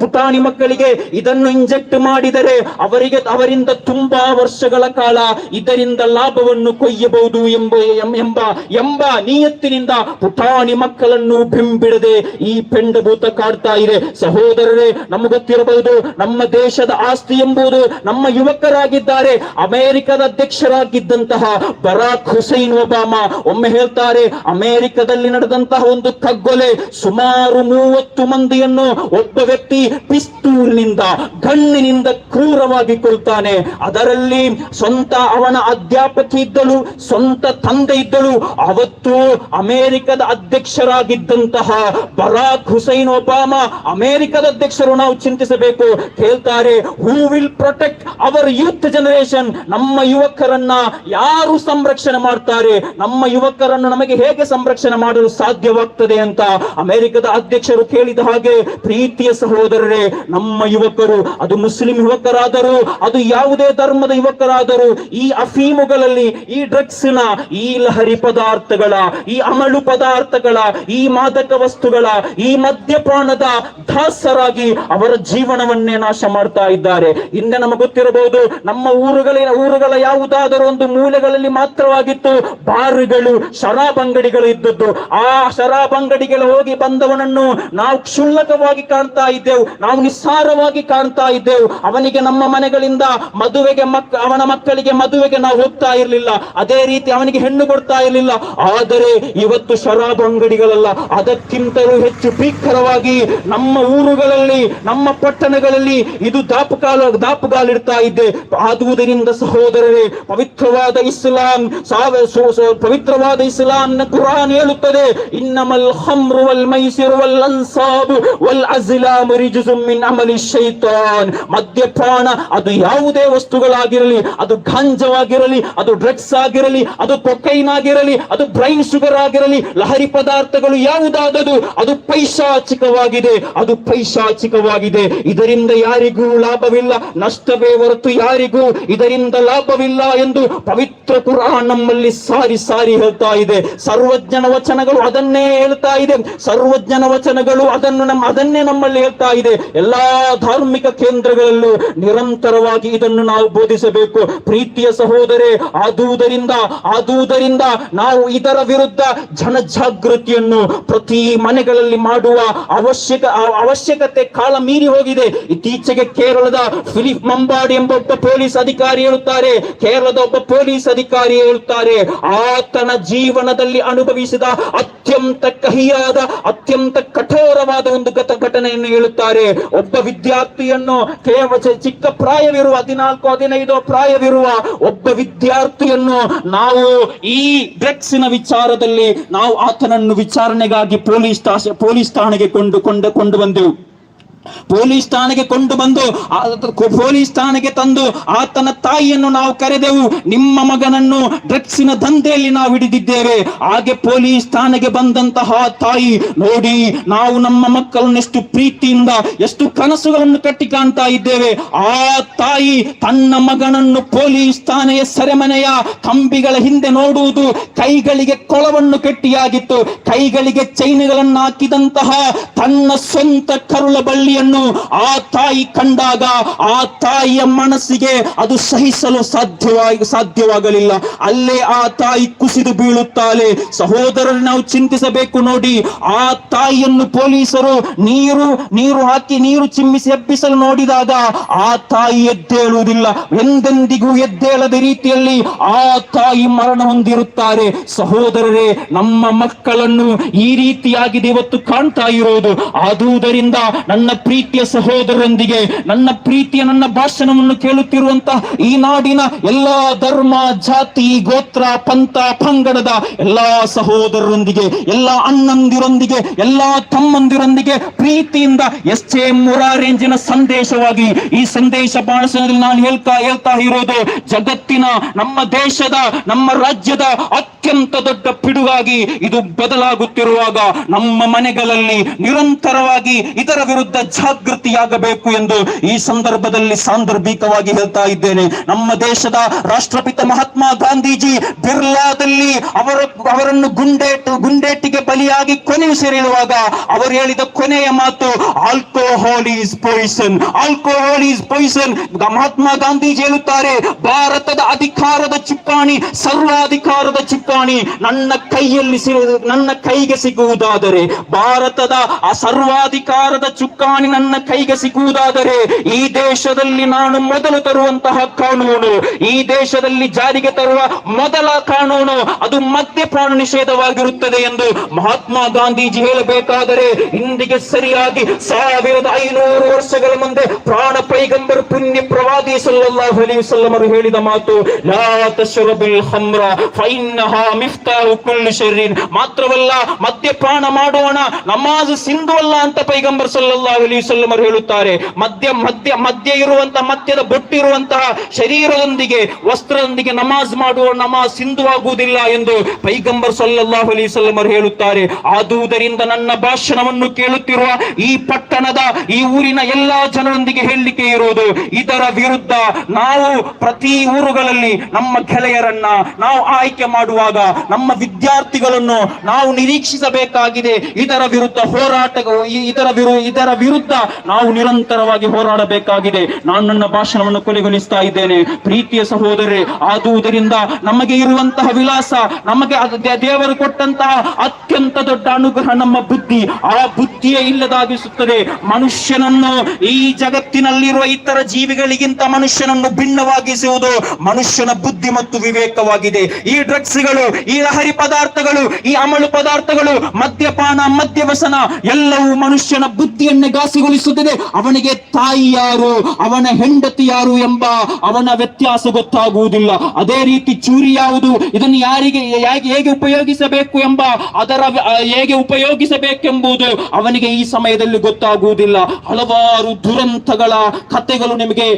ಪುಟಾಣಿ ಮಕ್ಕಳಿಗೆ ಇದನ್ನು ಇಂಜೆಕ್ಟ್ ಮಾಡಿದರೆ ಅವರಿಗೆ, ಅವರಿಂದ ತುಂಬಾ ವರ್ಷಗಳ ಕಾಲ ಇದರಿಂದ ಲಾಭವನ್ನು ಕೊಯ್ಯಬಹುದು ಎಂಬ ಎಂಬ ಎಂಬ ನಿಯತ್ತಿನಿಂದ ಪುಟಾಣಿ ಮಕ್ಕಳನ್ನು ಬಿಂಬಿಡದೆ ಈ ಪೆಂಡಭೂತ ಕಾಡ್ತಾ ಇದೆ. ಸಹೋದರರೇ, ನಮ್ಗೆ ಗೊತ್ತಿರಬಹುದು ನಮ್ಮ ದೇಶದ ಆಸ್ತಿ ಎಂಬುದು ನಮ್ಮ ಯುವಕರಾಗಿದ್ದಾರೆ. ಅಮೆರಿಕದ ಅಧ್ಯಕ್ಷರಾಗಿದ್ದಂತಹ ಬರಾಕ್ ಹುಸೈನ್ ಒಬಾಮಾ ಒಮ್ಮೆ ಹೇಳ್ತಾರೆ, ಅಮೆರಿಕದಲ್ಲಿ ನಡೆದಂತಹ ಒಂದು ಕಗ್ಗೊಲೆ ಸುಮಾರು ಮೂವತ್ತು ಮಂದಿಯನ್ನು ಒಬ್ಬ ವ್ಯಕ್ತಿ ಪಿಸ್ತೂಲ್ನಿಂದ, ಗಣ್ಣಿನಿಂದ ಕ್ರೂರವಾಗಿ ಕೊಲ್ತಾನೆ. ಅದರಲ್ಲಿ ಸ್ವಂತ ಅವನ ಅಧ್ಯಾಪಕಿ ಇದ್ದಳು, ಸ್ವಂತ ತಂದೆ ಇದ್ದಳು. ಅವತ್ತು ಅಮೆರಿಕದ ಅಧ್ಯಕ್ಷರಾಗಿದ್ದಂತಹ ಬರಾಕ್ ಹುಸೈನ್ ಒಬಾಮಾ ಅಮೆರಿಕದ ಅಧ್ಯಕ್ಷರು ನಾವು ಚಿಂತಿಸಬೇಕು. ಹೇಳ್ತಾರೆ who will protect our youth generation ನಮ್ಮ ಯುವಕರನ್ನ ಯಾರು ಸಂರಕ್ಷಣೆ ಮಾಡ್ತಾರೆ? ನಮ್ಮ ಯುವಕರನ್ನು ನಮಗೆ ಹೇಗೆ ಸಂರಕ್ಷಣೆ ಮಾಡಲು ಸಾಧ್ಯವಾಗ್ತದೆ ಅಂತ ಅಮೆರಿಕದ ಅಧ್ಯಕ್ಷರು ಕೇಳಿದ ಹಾಗೆ, ಪ್ರೀತಿಯ ಸಹೋದರರೇ, ನಮ್ಮ ಯುವಕರು, ಅದು ಮುಸ್ಲಿಂ ಯುವಕರಾದರೂ, ಅದು ಯಾವುದೇ ಧರ್ಮದ ಯುವಕರಾದರೂ, ಈ ಅಫೀಮುಗಳಲ್ಲಿ, ಈ ಡ್ರಗ್ಸ್ನ ಈ ಲಹರಿ ಪದಾರ್ಥಗಳ, ಈ ಅಮಲು ಪದಾರ್ಥಗಳ, ಈ ಮಾದಕ ವಸ್ತುಗಳ, ಈ ಮದ್ಯಪಾನದ ದಾಸರಾಗಿ ಅವರ ಜೀವನವನ್ನೇ ನಾಶ ಮಾಡ್ತಾ ಇದ್ದಾರೆ. ಹಿಂದೆ ನಮಗೆ ಗೊತ್ತಿರಬಹುದು, ನಮ್ಮ ಊರುಗಳಿನ ಊರುಗಳ ಯಾವುದಾದರೂ ಒಂದು ಮೂಲೆಗಳಲ್ಲಿ ಮಾತ್ರವಾಗಿತ್ತು. ಬಾರುಗಳು ಶರಾಬಂಗಡಿಗಳು ಇದ್ದದ್ದು. ಆ ಶರಾಬಂಗಡಿಗಳು ಹೋಗಿ ಬಂದವನನ್ನು ನಾವು ಕ್ಷುಲ್ಲಕವಾಗಿ ಕಾಣ್ತಾ ಇದ್ದೆವು. ನಾವು ನಿಸ್ಸಾರವಾಗಿ ಕಾಣ್ತಾ ಇದ್ದೆವು. ಅವನಿಗೆ ನಮ್ಮ ಮನೆಗಳಿಂದ ಮದುವೆಗೆ ಮಕ್, ಅವನ ಮಕ್ಕಳಿಗೆ ಮದುವೆಗೆ ನಾವು ಹೋಗ್ತಾ ಇರಲಿಲ್ಲ. ಅದೇ ರೀತಿ ಅವನಿಗೆ ಹೆಣ್ಣು ಕೊಡ್ತಾ ಇರಲಿಲ್ಲ. ಆದರೆ ಇವತ್ತು ಶರಾಬ್ ಅಂಗಡಿಗಳಲ್ಲ. ಅದಕ್ಕಿಂತಲೂ ಹೆಚ್ಚು ಭೀಕರವಾಗಿ ನಮ್ಮ ಊರುಗಳಲ್ಲಿ, ನಮ್ಮ ಪಟ್ಟಣಗಳಲ್ಲಿ ಇದು ದಾಪುಗಾಲ ದಾಪುಗಾಲಿಡ್ತಾ ಇದ್ದೆ. ಆದುದರಿಂದ ಸಹೋದರರೇ, ಪವಿತ್ರವಾದ ಇಸ್ಲಾಂ ಪವಿತ್ರವಾದ ಇಸ್ಲಾಂ ಕುರಾನ್ ಹೇಳುತ್ತದೆ. ಇನ್ನಮಲ್ ಹಮ್ರು ವಲ್ ಮೈಸಿರು ವಲ್ ಅನ್ಸಾಬ್ ವಲ್ ಅಜ್ಲಾಮ್ ಅಮಲಿ ಶೈತಾನ್. ಮದ್ಯಪಾನ, ಅದು ಯಾವುದೇ ವಸ್ತುಗಳಾಗಿರಲಿ, ಅದು ಗಾಂಜವಾಗಿರಲಿ, ಅದು ಡ್ರಗ್ಸ್ ಆಗಿರಲಿ, ಅದು ಕೊಕೈನ್ ಆಗಿರಲಿ, ಅದು ಬ್ರೈನ್ ಶುಗರ್ ಆಗಿರಲಿ, ಲಹರಿ ಪದಾರ್ಥಗಳು ಯಾವುದಾದದು, ಅದು ಪೈಶಾಚಿಕವಾಗಿದೆ ಅದು ಪೈಶಾಚಿಕವಾಗಿದೆ. ಇದರಿಂದ ಯಾರಿಗೂ ಲಾಭವಿಲ್ಲ, ನಷ್ಟವೇ ಹೊರತು ಯಾರಿಗೂ ಇದರಿಂದ ಲಾಭವಿಲ್ಲ ಎಂದು ಪವಿತ್ರ ಕುರಾನ್ ನಮ್ಮಲ್ಲಿ ಸಾರಿ ಸಾರಿ ಹೇಳ್ತಾ ಇದೆ. ಸರ್ವಜ್ಞನ ವಚನಗಳು ಅದನ್ನೇ ಹೇಳ್ತಾ ಇದೆ. ಸರ್ವಜ್ಞನ ವಚನಗಳು ಅದನ್ನು ನಮ್ಮ ಅದನ್ನೇ ನಮ್ಮಲ್ಲಿ ಹೇಳ್ತಾ ಇದೆ. ಎಲ್ಲಾ ಧಾರ್ಮಿಕ ಕೇಂದ್ರಗಳಲ್ಲೂ ನಿರಂತರವಾಗಿ ಇದನ್ನು ನಾವು ಬೋಧಿಸಬೇಕು. ಪ್ರೀತಿಯ ಸಹೋದರೇ, ಆದುದರಿಂದ ಆದುದರಿಂದ ನಾವು ಇದರ ವಿರುದ್ಧ ಜನಜಾಗೃತಿಯನ್ನು ಪ್ರತಿ ಮನೆಗಳಲ್ಲಿ ಮಾಡುವ ಅವಶ್ಯಕ ಅವಶ್ಯಕತೆ ಕಾಲ ಮೀರಿ ಹೋಗಿದೆ. ಇತ್ತೀಚೆಗೆ ಕೇರಳದ ಫಿಲಿಪ್ ಮಂಬಾಡಿ ಎಂಬ ಒಬ್ಬ ಪೊಲೀಸ್ ಅಧಿಕಾರಿ ಹೇಳುತ್ತಾರೆ. ಕೇರಳದ ಒಬ್ಬ ಪೊಲೀಸ್ ಅಧಿಕಾರಿ ಹೇಳುತ್ತಾರೆ, ಆತನ ಜೀವನದಲ್ಲಿ ಅನುಭವಿಸಿದ ಅತ್ಯಂತ ಕಹಿಯಾದ, ಅತ್ಯಂತ ಕಠೋರವಾದ ಒಂದು ಗತ ಘಟನೆಯನ್ನು ಹೇಳುತ್ತಾರೆ. ಒಬ್ಬ ವಿದ್ಯಾರ್ಥಿಯನ್ನು ಕೇವಲ ಚಿಕ್ಕ ಪ್ರಾಯವಿರುವ, ಹದಿನಾಲ್ಕು, ಹದಿನೈದು ಪ್ರಾಯವಿರುವ ಒಬ್ಬ ವಿದ್ಯಾರ್ಥಿಯನ್ನು ನಾವು ಈ ಡ್ರಗ್ಸಿನ ವಿಚಾರದಲ್ಲಿ ನಾವು ಆತನನ್ನು ವಿಚಾರಣೆಗಾಗಿ ಪೊಲೀಸ್ ಪೊಲೀಸ್ ಠಾಣೆಗೆ ಕೊಂಡು ಕೊಂಡು ಬಂದೆವು. ಪೊಲೀಸ್ ಠಾಣೆಗೆ ಕೊಂಡು ಬಂದು ಪೊಲೀಸ್ ಠಾಣೆಗೆ ತಂದು ಆತನ ತಾಯಿಯನ್ನು ನಾವು ಕರೆದೆವು. ನಿಮ್ಮ ಮಗನನ್ನು ಡ್ರಗ್ಸಿನ ದಂಧೆಯಲ್ಲಿ ನಾವು ಹಿಡಿದಿದ್ದೇವೆ. ಹಾಗೆ ಪೊಲೀಸ್ ಠಾಣೆಗೆ ಬಂದಂತಹ ತಾಯಿ, ನೋಡಿ, ನಾವು ನಮ್ಮ ಮಕ್ಕಳನ್ನು ಎಷ್ಟು ಪ್ರೀತಿಯಿಂದ, ಎಷ್ಟು ಕನಸುಗಳನ್ನು ಕಟ್ಟಿ ಕಾಣ್ತಾ ಇದ್ದೇವೆ. ಆ ತಾಯಿ ತನ್ನ ಮಗನನ್ನು ಪೊಲೀಸ್ ಠಾಣೆಯ ಸೆರೆಮನೆಯ ಕಂಬಿಗಳ ಹಿಂದೆ ನೋಡುವುದು ಕೈಗಳಿಗೆ ಕೊಳವನ್ನು ಕಟ್ಟಿಯಾಗಿತ್ತು. ಕೈಗಳಿಗೆ ಚೈನ್ಗಳನ್ನು ಹಾಕಿದಂತಹ ತನ್ನ ಸ್ವಂತ ಕರುಳ ಬಳ್ಳಿಯನ್ನು ಆ ತಾಯಿ ಕಂಡಾಗ ಆ ತಾಯಿಯ ಮನಸ್ಸಿಗೆ ಅದು ಸಹಿಸಲು ಸಾಧ್ಯವಾಗಿ ಸಾಧ್ಯವಾಗಲಿಲ್ಲ. ಅಲ್ಲೇ ಆ ತಾಯಿ ಕುಸಿದು ಬೀಳುತ್ತಾಳೆ. ಸಹೋದರರು ನಾವು ಚಿಂತಿಸಬೇಕು ನೋಡಿ. ಆ ತಾಯಿಯನ್ನು ಪೊಲೀಸರು ನೀರು ನೀರು ಹಾಕಿ ನೀರು ಚಿಮ್ಮಿಸಿ ಎಬ್ಬಿಸಲು ನೋಡಿದಾಗ ಆ ತಾಯಿ ಎದ್ದೇಳುವುದಿಲ್ಲ. ಎಂದೆಂದಿಗೂ ಎದ್ದೇಳದ ರೀತಿಯಲ್ಲಿ ಆ ತಾಯಿ ಮರಣ ಹೊಂದಿರುತ್ತಾರೆ. ಸಹೋದರರೇ, ನಮ್ಮ ಮಕ್ಕಳನ್ನು ಈ ರೀತಿಯಾಗಿದೆ ಇವತ್ತು ಕಾಣ್ತಾ ಇರೋದು. ಆದುದರಿಂದ ನನ್ನ ಪ್ರೀತಿಯ ಸಹೋದರರೊಂದಿಗೆ, ನನ್ನ ಪ್ರೀತಿಯ, ನನ್ನ ಭಾಷಣವನ್ನು ಕೇಳುತ್ತಿರುವಂತಹ ಈ ನಾಡಿನ ಎಲ್ಲಾ ಧರ್ಮ, ಜಾತಿ, ಗೋತ್ರ, ಪಂಥ, ಪಂಗಡದ ಎಲ್ಲಾ ಸಹೋದರರೊಂದಿಗೆ, ಎಲ್ಲಾ ಅಣ್ಣಂದಿರೊಂದಿಗೆ, ಎಲ್ಲಾ ತಮ್ಮಂದಿರೊಂದಿಗೆ ಪ್ರೀತಿಯಿಂದ ಎಸ್ ಎ ಮುರಾರೇಂಜಿನ ಸಂದೇಶವಾಗಿ ಈ ಸಂದೇಶ ಭಾಷಣದಲ್ಲಿ ನಾನು ಹೇಳ್ತಾ ಹೇಳ್ತಾ ಇರೋದು, ಜಗತ್ತಿನ ನಮ್ಮ ದೇಶದ, ನಮ್ಮ ರಾಜ್ಯದ ಅತ್ಯಂತ ದೊಡ್ಡ ಪಿಡುಗಾಗಿ ಇದು ಬದಲಾಗುತ್ತಿರುವಾಗ ನಮ್ಮ ಮನೆಗಳಲ್ಲಿ ನಿರಂತರವಾಗಿ ಇದರ ವಿರುದ್ಧ ಜಾಗೃತಿಯಾಗಬೇಕು ಎಂದು ಈ ಸಂದರ್ಭದಲ್ಲಿ ಸಾಂದರ್ಭಿಕವಾಗಿ ಹೇಳ್ತಾ ಇದ್ದೇನೆ. ನಮ್ಮ ದೇಶದ ರಾಷ್ಟ್ರಪಿತ ಮಹಾತ್ಮ ಗಾಂಧೀಜಿ ಬಿರ್ಲಾದಲ್ಲಿ ಅವರ, ಅವರನ್ನು ಗುಂಡೇಟು, ಗುಂಡೇಟಿಗೆ ಬಲಿಯಾಗಿ ಕೊನೆಯುಸಿರೆಳುವಾಗ ಅವರು ಹೇಳಿದ ಕೊನೆಯ ಮಾತು alcohol is poison alcohol is poison Mahatma Gandhiji ಹೇಳುತ್ತಾರೆ, ಭಾರತದ ಅಧಿಕಾರದ ಚಿಪ್ಪಾಣಿ, ಸರ್ವಾಧಿಕಾರದ ಚಿಪ್ಪಾಣಿ ನನ್ನ ಕೈಯಲ್ಲಿ ನನ್ನ ಕೈಗೆ ಸಿಗುವುದಾದರೆ ಭಾರತದ ಆ ಸರ್ವಾಧಿಕಾರದ ಚುಕ್ಕಾಣಿ ನನ್ನ ಕೈಗೆ ಸಿಗುವುದಾದರೆ ಈ ದೇಶದಲ್ಲಿ ನಾನು ಮೊದಲು ತರುವಂತಹ ಕಾನೂನು, ಈ ದೇಶದಲ್ಲಿ ಜಾರಿಗೆ ತರುವ ಮೊದಲ ಕಾನೂನು, ಅದು ಮದ್ಯಪಾನ ನಿಷೇಧವಾಗಿರುತ್ತದೆ ಎಂದು ಮಹಾತ್ಮ ಗಾಂಧೀಜಿ ಹೇಳಬೇಕಾದರೆ ಇಂದಿಗೆ ಸರಿಯಾಗಿ ಸಾವಿರದ ಐನೂರು ವರ್ಷಗಳ ಮುಂದೆ ಪ್ರಾಣ ಪೈಗಂಬರ್ ಪುಣ್ಯ ಪ್ರವಾದಿ ಸಲ್ಲಲ್ಲಾಹು ಅಲೈಹಿ ವಸಲ್ಲಂ ಹೇಳಿದ ಮಾತು, ಲಾ ತಶ್ರಬಿಲ್ ಹಮ್ರ ಫೈನ್ನಹಾ ಮಿಫ್ತಾಹು ಮಾತ್ರವಲ್ಲ, ಮದ್ಯಪಾನ ಮಾಡೋಣ ನಮಾಜ್ ಸಿಂಧು ಅಲ್ಲ ಅಂತ ಪೈಗಂಬರ್ ಸಲ್ಲಲ್ಲಾಹು ಅವರು ಹೇಳುತ್ತಾರೆ, ಮದ್ಯ ಮಧ್ಯ ಮದ್ಯ ಇರುವಂತಹ ಮದ್ಯದ ಬೊಟ್ಟಿರುವಂತಹ ಶರೀರದೊಂದಿಗೆ, ವಸ್ತ್ರದೊಂದಿಗೆ ನಮಾಜ್ ಮಾಡುವ, ನಮಾಜ್ ಸಿಂಧುವಾಗುವುದಿಲ್ಲ ಎಂದು ಪೈಗಂಬರ್ ಸಲ್ಲಾಹು ಅಲೈಹಿ ವಸಲ್ಲಂ ಅವರು ಹೇಳುತ್ತಾರೆ. ಆದುದರಿಂದ ನನ್ನ ಭಾಷಣವನ್ನು ಕೇಳುತ್ತಿರುವ ಈ ಪಟ್ಟಣದ, ಈ ಊರಿನ ಎಲ್ಲಾ ಜನರೊಂದಿಗೆ ಹೇಳಲಿಕ್ಕೆ ಇರುವುದು, ಇದರ ವಿರುದ್ಧ ನಾವು ಪ್ರತಿ ಊರುಗಳಲ್ಲಿ ನಮ್ಮ ಗೆಳೆಯರನ್ನ ನಾವು ಆಯ್ಕೆ ಮಾಡುವಾಗ, ನಮ್ಮ ವಿದ್ಯಾರ್ಥಿಗಳನ್ನು ನಾವು ನಿರೀಕ್ಷಿಸಬೇಕಾಗಿದೆ. ಇದರ ವಿರುದ್ಧ ಹೋರಾಟ ಇದರ ವಿರು, ಇದರ ವಿರುದ್ಧ ನಾವು ನಿರಂತರವಾಗಿ ಹೋರಾಡಬೇಕಾಗಿದೆ. ನಾನು ನನ್ನ ಭಾಷಣವನ್ನು ಕೊನೆಗೊಳಿಸ್ತಾ ಇದ್ದೇನೆ. ಪ್ರೀತಿಯ ಸಹೋದರೇ ಆದುದರಿಂದ ನಮಗೆ ಇರುವಂತಹ ವಿಲಾಸ ನಮಗೆ ದೇವರು ಕೊಟ್ಟಂತಹ ಅತ್ಯಂತ ದೊಡ್ಡ ಅನುಗ್ರಹ ನಮ್ಮ ಬುದ್ಧಿ. ಆ ಬುದ್ಧಿಯೇ ಇಲ್ಲದಾಗಿಸುತ್ತದೆ. ಮನುಷ್ಯನನ್ನು ಈ ಜಗತ್ತಿನಲ್ಲಿರುವ ಇತರ ಜೀವಿಗಳಿಗಿಂತ ಮನುಷ್ಯನನ್ನು ಭಿನ್ನವಾಗಿಸುವುದು ಮನುಷ್ಯನ ಬುದ್ಧಿ ಮತ್ತು ವಿವೇಕವಾಗಿದೆ. ಈ ಡ್ರಗ್ಸ್ಗಳು, ಈ ಲಹರಿ ಪದಾರ್ಥಗಳು, ಈ ಅಮಲು ಪದಾರ್ಥಗಳು ಮದ್ಯಪಾನ, ಮದ್ಯವಸನ ಎಲ್ಲವೂ ಮನುಷ್ಯನ ಬುದ್ಧಿಯನ್ನೇ ಘಾಸಿಗೊಳಿಸುತ್ತದೆ ಅವನಿಗೆ ತಾಯಿ ಯಾರು, ಅವನ ಹೆಂಡತಿ ಯಾರು ಎಂಬ ಅವನ ವ್ಯತ್ಯಾಸ ಗೊತ್ತಾಗುವುದಿಲ್ಲ. ಅದೇ ರೀತಿ ಚೂರಿ ಯಾವುದು, ಇದನ್ನು ಯಾರಿಗೆ, ಹೇಗೆ ಉಪಯೋಗಿಸಬೇಕು ಎಂಬ, ಅದರ ಹೇಗೆ ಉಪಯೋಗಿಸಬೇಕೆಂಬುದು ಅವನಿಗೆ ಈ ಸಮಯದಲ್ಲಿ ಗೊತ್ತಾಗುವುದಿಲ್ಲ. ಹಲವಾರು ದುರಂತಗಳ ಕಥೆಗಳು ನಿಮಗೆ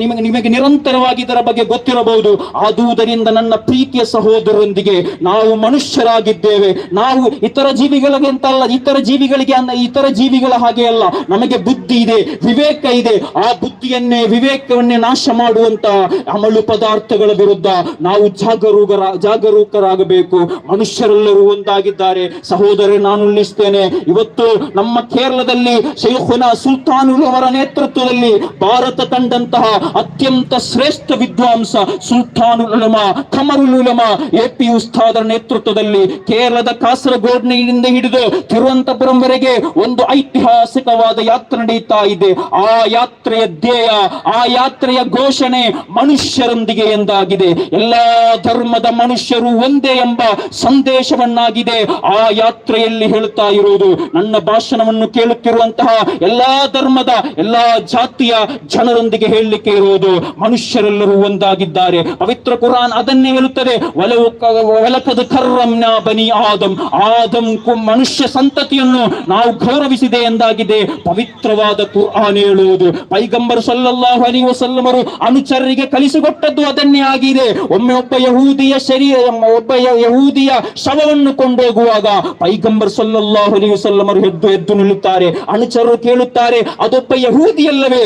ನಿಮಗೆ ನಿಮಗೆ ನಿರಂತರವಾಗಿ ಇದರ ಬಗ್ಗೆ ಗೊತ್ತಿರಬಹುದು. ಆದುದರಿಂದ ನನ್ನ ಪ್ರೀತಿಯ ಸಹೋದರರೊಂದಿಗೆ ನಾವು ಮನುಷ್ಯರಾಗಿದ್ದೇವೆ. ನಾವು ಇತರ ಜೀವಿಗಳಿಗೆ ಅಂತ ಅಲ್ಲ, ಇತರ ಜೀವಿಗಳಿಗೆ ಇತರ ಜೀವಿಗಳ ಹಾಗೆ ಅಲ್ಲ. ನಮಗೆ ಬುದ್ಧಿ ಇದೆ, ವಿವೇಕ ಇದೆ. ಆ ಬುದ್ಧಿಯನ್ನೇ, ವಿವೇಕವನ್ನೇ ನಾಶ ಮಾಡುವಂತ ಅಮಲು ಪದಾರ್ಥಗಳ ವಿರುದ್ಧ ನಾವು ಜಾಗರೂಕರ ಜಾಗರೂಕರಾಗಬೇಕು. ಮನುಷ್ಯರೆಲ್ಲರೂ ಒಂದಾಗಿದ್ದಾರೆ. ಸಹೋದರ ನಾನು ಉಳಿಸ್ತೇನೆ ಇವತ್ತು ನಮ್ಮ ಕೇರಳದಲ್ಲಿ ಶೈಖುನ ಸುಲ್ತಾನುಲ್ ಅವರ ನೇತೃತ್ವದಲ್ಲಿ ಭಾರತ ಕಂಡಂತಹ ಅತ್ಯಂತ ಶ್ರೇಷ್ಠ ವಿದ್ವಾಂಸ ಸುಲ್ತಾನುಲ್ ಉಲಮಾ, ಕಮರುಲ್ ಉಲಮಾ, ಎ ಪಿ ಉಸ್ತಾದರ ನೇತೃತ್ವದಲ್ಲಿ ಕೇರಳದ ಕಾಸರಗೋಡ್ನಿಂದ ಹಿಡಿದು ತಿರುವನಂತಪುರಂವರೆಗೆ ಒಂದು ಐತಿಹಾಸಿಕವಾದ ಯಾತ್ರೆ ನಡೆಯುತ್ತಾ ಇದೆ. ಆ ಯಾತ್ರೆಯ ಧ್ಯೇಯ, ಆ ಯಾತ್ರೆಯ ಘೋಷಣೆ ಮನುಷ್ಯರೊಂದಿಗೆ ಎಂದಾಗಿದೆ. ಎಲ್ಲಾ ಧರ್ಮದ ಮನುಷ್ಯರು ಒಂದೇ ಎಂಬ ಸಂದೇಶವನ್ನಾಗಿದೆ. ಆ ಯಾತ್ರೆಯಲ್ಲಿ ಹೇಳುತ್ತಾ ಇರುವುದು, ನನ್ನ ಭಾಷಣವನ್ನು ಕೇಳುತ್ತಿರುವಂತಹ ಎಲ್ಲಾ ಧರ್ಮದ, ಎಲ್ಲಾ ಜಾತಿಯ ಜನರೊಂದಿಗೆ ಹೇಳಲಿಕ್ಕೆ ಇರುವುದು, ಮನುಷ್ಯರೆಲ್ಲರೂ ಒಂದಾಗಿದ್ದಾರೆ. ಪವಿತ್ರ ಕುರಾನ್ ಅದನ್ನೇ ಹೇಳುತ್ತದೆ ಒಲವು ಒಲಕದ ಕರ್ರಂನ ಬನಿ ಆದಂ. ಆದಂ ಮನುಷ್ಯ ಸಂತತಿಯನ್ನು ನಾವು ಗೌರವಿಸಿದೆ ಎಂದಾಗಿದೆ. ಪವಿತ್ರವಾದ ಕುರ್ಆನ್ ಹೇಳುವುದು. ಪೈಗಂಬರ್ ಸಲ್ಲಲ್ಲಾಹು ಅಲೈಹಿ ವಸಲ್ಲಮರು ಅನುಚರರಿಗೆ ಕಲಿಸಿಕೊಟ್ಟದ್ದು ಅದನ್ನೇ ಆಗಿದೆ. ಒಮ್ಮೆ ಒಬ್ಬ ಯಹೂದಿಯ ಶರೀರ ಒಬ್ಬ ಯಹೂದಿಯ ಶವವನ್ನು ಕೊಂಡೋಗುವಾಗ ಪೈಗಂಬರ್ ಸಲ್ಲಲ್ಲಾಹು ಅಲೈಹಿ ವಸಲ್ಲಮರು ಎದ್ದು ಎದ್ದು ನಿಲ್ಲುತ್ತಾರೆ. ಅನುಚರರು ಕೇಳುತ್ತಾರೆ, ಅದೊಬ್ಬ ಯಹೂದಿಯಲ್ಲವೇ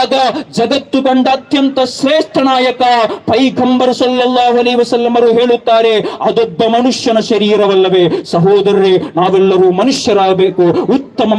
ಆಗ ಜಗತ್ತು ಕಂಡ ಅತ್ಯಂತ ಶ್ರೇಷ್ಠ ನಾಯಕ ಪೈಗಂಬರ್ ಸಲ್ಲಲ್ಲಾಹು ಅಲೈಹಿ ವಸಲ್ಲಮರು ಹೇಳುತ್ತಾರೆ, ಅದೊಬ್ಬ ಮನುಷ್ಯನ ಶರೀರವಲ್ಲವೇ? ಸಹೋದರರೇ, ನಾವೆಲ್ಲರೂ ಮನುಷ್ಯರಾಗಬೇಕು. ಉತ್ತಮ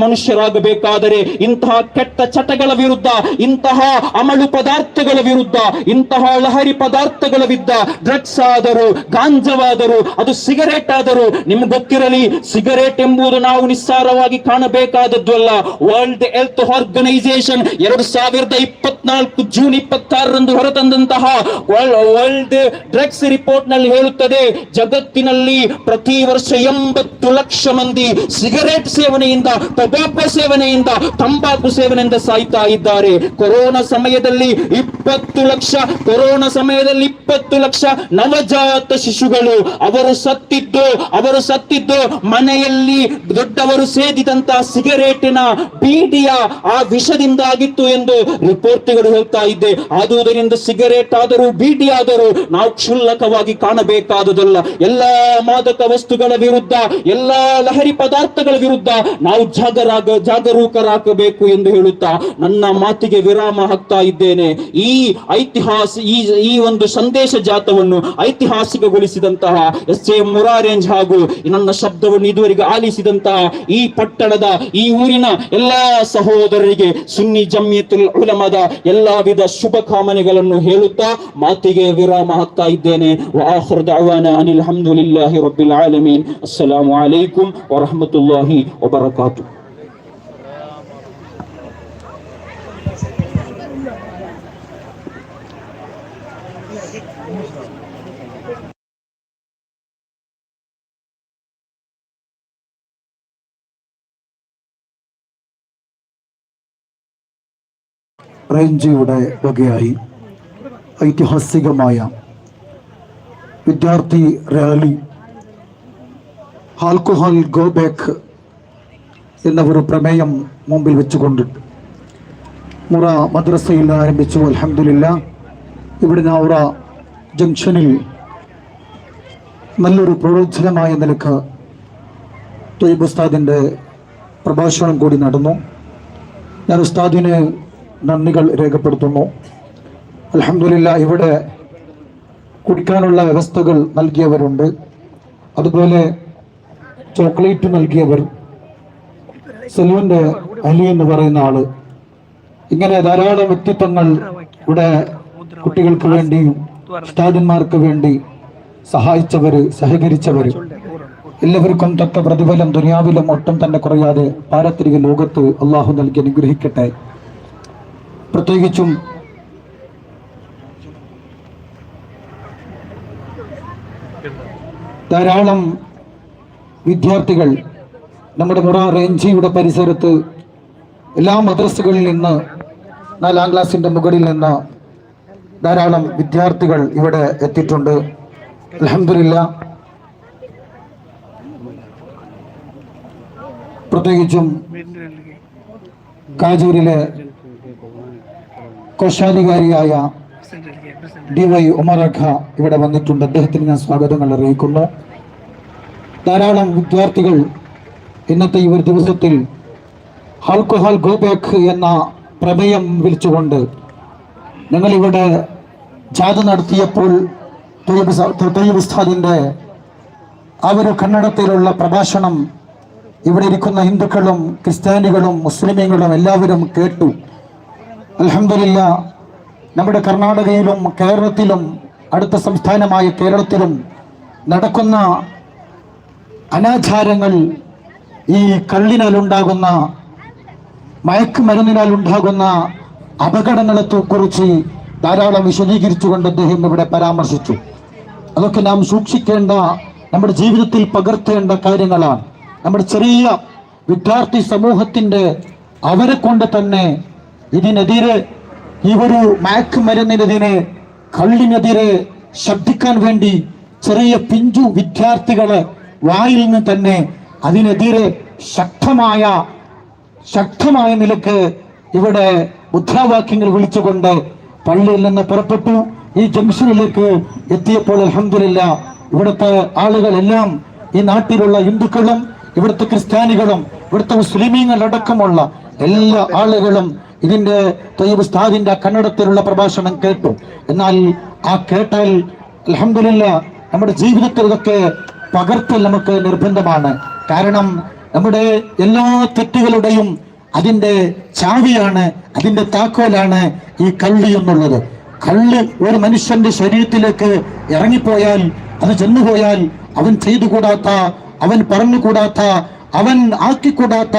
ಮನುಷ್ಯರಾಗಬೇಕಾದರೆ ಇಂತಹ ಕೆಟ್ಟ ಚಟಗಳ ವಿರುದ್ಧ, ಇಂತಹ ಅಮಲು ಪದಾರ್ಥಗಳ ವಿರುದ್ಧ, ಇಂತಹ ಲಹರಿ ಪದಾರ್ಥಗಳ ವಿರುದ್ಧ ಡ್ರಗ್ಸ್ ಆದರೂ, ಗಾಂಜವಾದರೂ, ಅದು ಸಿಗರೇಟ್ ಆದರೂ ನಿಮ್ಗೆ ಗೊತ್ತಿರಲಿ, ಸಿಗರೇಟ್ ಎಂಬುದು ನಾವು ನಿಸ್ಸಾರವಾಗಿ ಕಾಣಬೇಕಾದದ್ದು ಅಲ್ಲ. ವರ್ಲ್ಡ್ ಹೆಲ್ತ್ ಆರ್ಗನೈಸೇಷನ್ ಎರಡು ಸಾವಿರದ ಇಪ್ಪತ್ನಾಲ್ಕು ಜೂನ್ ಇಪ್ಪತ್ತಾರರಂದು ಹೊರತಂದಂತಹ ವರ್ಲ್ಡ್ ಡ್ರಗ್ಸ್ ರಿಪೋರ್ಟ್ನಲ್ಲಿ ಹೇಳುತ್ತದೆ, ಜಗತ್ತಿನಲ್ಲಿ ಪ್ರತಿ ವರ್ಷ ಎಂಬತ್ತು ಲಕ್ಷ ಮಂದಿ ಸಿಗರೇಟ್ ಸೇವನೆಯಿಂದ, ಟೊಬ್ಯಾಕೋ ಸೇವನೆಯಿಂದ ತಂಬಾಕು ಸೇವನೆಯಿಂದ ಸಾಯ್ತಾ ಇದ್ದಾರೆ. ಕೊರೋನಾ ಸಮಯದಲ್ಲಿ ಇಪ್ಪತ್ತು ಲಕ್ಷ, ಕೊರೋನಾ ಸಮಯದಲ್ಲಿ ಇಪ್ಪತ್ತು ಲಕ್ಷ ನವಜಾತ ಶಿಶುಗಳು ಅವರು ಸತ್ತಿದ್ದು ಅವರು ಸತ್ತಿದ್ದು ಮನೆಯಲ್ಲಿ ದೊಡ್ಡವರು ಸೇದಿದಂತಹ ಸಿಗರೇಟಿನ ಬೀಡಿಯ ಆ ವಿಷದಿಂದ ಆಗಿತ್ತು ಎಂದು ರಿಪೋರ್ಟ್ಗಳು ಹೇಳ್ತಾ ಇದ್ದೆ. ಆದುದರಿಂದ ಸಿಗರೇಟ್ ಆದರೂ, ಬೀಡಿ ಆದರೂ ನಾವು ಕ್ಷುಲ್ಲಕವಾಗಿ ಕಾಣಬೇಕಾದುದಲ್ಲ. ಎಲ್ಲಾ ಮಾದಕ ವಸ್ತುಗಳ ವಿರುದ್ಧ, ಎಲ್ಲಾ ಲಹರಿ ಪದಾರ್ಥಗಳ ವಿರುದ್ಧ ನಾವು ಜಾಗರಾಗ ಜಾಗರೂಕರ ಹಾಕಬೇಕು ಎಂದು ಹೇಳುತ್ತಾ ನನ್ನ ಮಾತಿಗೆ ವಿರಾಮ ಹಾಕ್ತಾ ಇದ್ದೇನೆ. ಈ ಐತಿಹಾಸ, ಈ ಈ ಒಂದು ಸಂದೇಶ ಜಾತವನ್ನು ಐತಿಹಾಸಿಕಗೊಳಿಸಿದಂತಹ ಎಸ್ ಎಂ ಮುರಾರೇಂಜ್ ಹಾಗೂ ನನ್ನ ಶಬ್ದವನ್ನು ಇದುವರೆಗೆ ಆಲಿಸಿದಂತಹ ಈ ಪಟ್ಟಣದ, ಈ ಊರಿನ ಎಲ್ಲಾ ಸಹೋದರರಿಗೆ ಸುನ್ನಿ ಜಮಿಯತುಲ್ ಉಲಮದ ಎಲ್ಲಾ ವಿಧ ಶುಭಕಾಮನೆಗಳನ್ನು ಹೇಳುತ್ತಾ ಮಾತಿಗೆ ವಿರಾಮ ಹಾಕ್ತಾ ಇದ್ದೇನೆ. ಅನಿಲ್ ರಬ್ಬಿಲ್ ಆಲಮೀನ್. ಅಸ್ಸಲಾಮು ಅಲೈಕುಂ ವರಹಮತುಲ್ಲಾಹಿ ವಬರಕಾತು റേഞ്ചിയുടെ വകയായി. ഐതിഹാസികമായ വിദ്യാർത്ഥി റാലി ആൽക്കോഹോൾ ഗോ ബാക്ക് എന്ന ഒരു പ്രമേയം മുമ്പിൽ വെച്ചുകൊണ്ട് മുറ മദ്രസയിൽ ആരംഭിച്ചു. അലഹമില്ല ഇവിടെ നൗറ ജംഗ്ഷനിൽ നല്ലൊരു പ്രോത്സാഹനമായ നിലയ്ക്ക് തൊയ്ബ് ഉസ്താദിന്റെ പ്രഭാഷണം കൂടി നടന്നു. ഞാൻ ഉസ്താദിന് നന്ദികൾ രേഖപ്പെടുത്തുന്നു. അലഹമില്ല ഇവിടെ കുടിക്കാനുള്ള വ്യവസ്ഥകൾ നൽകിയവരുണ്ട്. അതുപോലെ ചോക്ലേറ്റ് നൽകിയവർ സെലുവിന്റെ അലി എന്ന് പറയുന്ന ആൾ. ഇങ്ങനെ ധാരാളം വ്യക്തിത്വങ്ങൾ ഇവിടെ കുട്ടികൾക്ക് വേണ്ടി ഉസ്താദന്മാർക്ക് വേണ്ടി സഹായിച്ചവര് സഹകരിച്ചവര്. എല്ലാവർക്കും തക്ക പ്രതിഫലം ദുനിയാവിലും ഒട്ടും തന്നെ കുറയാതെ പാരത്രിക ലോകത്ത് അള്ളാഹു നൽകി അനുഗ്രഹിക്കട്ടെ. പ്രത്യേകിച്ചും ധാരാളം വിദ്യാർത്ഥികൾ നമ്മുടെ മുറ റേഞ്ചിയുടെ പരിസരത്ത് എല്ലാ മദ്രസകളിൽ നിന്ന് നാലാം ക്ലാസിന്റെ മുകളിൽ നിന്ന് ധാരാളം വിദ്യാർത്ഥികൾ ഇവിടെ എത്തിയിട്ടുണ്ട്. അലഹമില്ല പ്രത്യേകിച്ചും കാജൂരിലെ കോശാധികാരിയായ ഡി വൈ ഉമറഖ ഇവിടെ വന്നിട്ടുണ്ട്. അദ്ദേഹത്തിന് ഞാൻ സ്വാഗതങ്ങൾ അറിയിക്കുന്നു. ധാരാളം വിദ്യാർത്ഥികൾ ഇന്നത്തെ ഈ ഒരു ദിവസത്തിൽ ആൽക്കഹോൾ ഗോ ബാക്ക് എന്ന പ്രമേയം വിളിച്ചുകൊണ്ട് ഞങ്ങളിവിടെ ജാഥ നടത്തിയപ്പോൾ തൊയ്യബ് സ- തൊയ്യബ് ആ ഒരു കന്നഡത്തിലുള്ള പ്രഭാഷണം ഇവിടെ ഇരിക്കുന്ന ഹിന്ദുക്കളും ക്രിസ്ത്യാനികളും മുസ്ലിമീങ്ങളും എല്ലാവരും കേട്ടു. അലഹമില്ല നമ്മുടെ കർണാടകയിലും കേരളത്തിലും അടുത്ത സംസ്ഥാനമായ കേരളത്തിലും നടക്കുന്ന അനാചാരങ്ങൾ ഈ കള്ളിനാൽ ഉണ്ടാകുന്ന മയക്കുമരുന്നിനാൽ ഉണ്ടാകുന്ന അപകടങ്ങളെ കുറിച്ച് ധാരാളം വിശദീകരിച്ചുകൊണ്ട് അദ്ദേഹം ഇവിടെ പരാമർശിച്ചു. അതൊക്കെ നാം സൂക്ഷിക്കേണ്ട നമ്മുടെ ജീവിതത്തിൽ പകർത്തേണ്ട കാര്യങ്ങളാണ്. നമ്മുടെ ചെറിയ വിദ്യാർത്ഥി സമൂഹത്തിന്റെ അവരെ കൊണ്ട് തന്നെ ഇതിനെതിരെ ഈ ഒരു മയക്കുമരുന്നിനെതിരെ കള്ളിനെതിരെ ശബ്ദിക്കാൻ വേണ്ടി ചെറിയ പിഞ്ചു വിദ്യാർത്ഥികളെ വായിൽ നിന്ന് തന്നെ അതിനെതിരെ ശക്തമായ ശക്തമായ നിലയ്ക്ക് ഇവിടെ മുദ്രാവാക്യങ്ങൾ വിളിച്ചുകൊണ്ട് പള്ളിയിൽ നിന്ന് പുറപ്പെട്ടു. ഈ ജംഗ്ഷനിലേക്ക് എത്തിയപ്പോൾ അലഹമില്ല ഇവിടുത്തെ ആളുകളെല്ലാം ഈ നാട്ടിലുള്ള ഹിന്ദുക്കളും ഇവിടുത്തെ ക്രിസ്ത്യാനികളും ഇവിടുത്തെ മുസ്ലിമീങ്ങളടക്കമുള്ള എല്ലാ ആളുകളും ഇതിന്റെ തൊയ്യബ് ഉസ്താദിന്റെ കന്നഡത്തിലുള്ള പ്രഭാഷണം കേട്ടു. എന്നാൽ ആ കേട്ടാൽ അലഹമില്ല നമ്മുടെ ജീവിതത്തിൽ ഇതൊക്കെ പകർത്തൽ നമുക്ക് നിർബന്ധമാണ്. കാരണം നമ്മുടെ എല്ലാ തെറ്റുകളുടെയും അതിന്റെ ചാവിയാണ് അതിന്റെ താക്കോലാണ് ഈ കള്ളി എന്നുള്ളത്. കള്ള് ഒരു മനുഷ്യന്റെ ശരീരത്തിലേക്ക് ഇറങ്ങിപ്പോയാൽ അത് ചെന്നുപോയാൽ അവൻ ചെയ്തുകൂടാത്ത അവൻ പറഞ്ഞുകൂടാത്ത അവൻ ആക്കിക്കൂടാത്ത